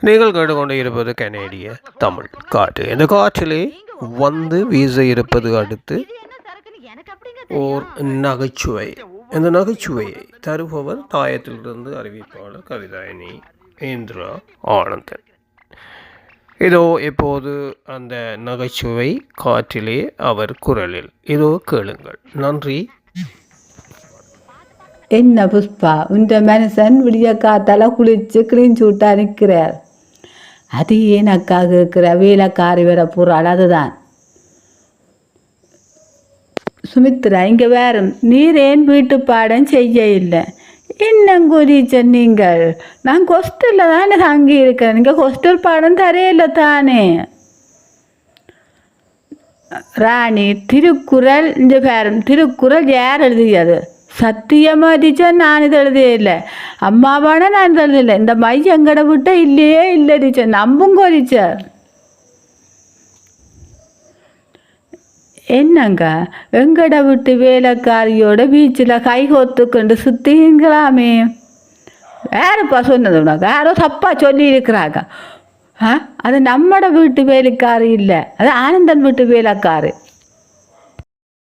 நீங்கள் கேட்டுக்கொண்டு இருப்பது கனேடிய தமிழ் காற்று. இந்த காற்றிலே வந்து வீச இருப்பது அடுத்து ஓர் நகைச்சுவை. இந்த நகைச்சுவையை தருபவர் தாயத்திலிருந்து அறிவிப்பாளர் கவிதாயினி இந்திரா ஆனந்தன். இதோ இப்போது அந்த நகைச்சுவை காற்றிலே அவர் குரலில். இதோ கேளுங்கள். நன்றி. என்ன புஷ்பா உன்ற மனுஷன் விடிய காத்தால குளிச்சு கிளீன் சூட்டா நிற்கிறார். அது ஏன் அக்கா கேட்கிற? வேலைக்காரி வர போறாள் அதுதான். சுமித்ரா இங்கே வேறும் நீர் ஏன் வீட்டு பாடம் செய்ய இல்லை? இன்னும் நீங்கள். நான் ஹாஸ்டலில் தானே தங்கி இருக்கிறேன். நீங்கள் ஹாஸ்டல் பாடம் தரையில தானே. ராணி திருக்குறள் இந்த பேரும். திருக்குறள் யார் எழுதியது? சத்தியமா டீச்சர் நான் இது எழுதியே இல்லை. அம்மாவான நான் இது எழுதல இந்த மை எங்கட விட்ட இல்லையே இல்லை டீச்சர். நம்புங்கோ டீச்சர். என்னங்க? எங்கட விட்டு வேலைக்காரியோட பீச்சில் கை கொத்துக்கொண்டு சுத்திங்களாமே? யாருப்பா சொன்னது உனக்கு? யாரோ தப்பா சொல்லி இருக்கிறாங்க ஆ? அது நம்மட வீட்டு வேலைக்காரி இல்லை. அது ஆனந்தன் வீட்டு வேலைக்காரு.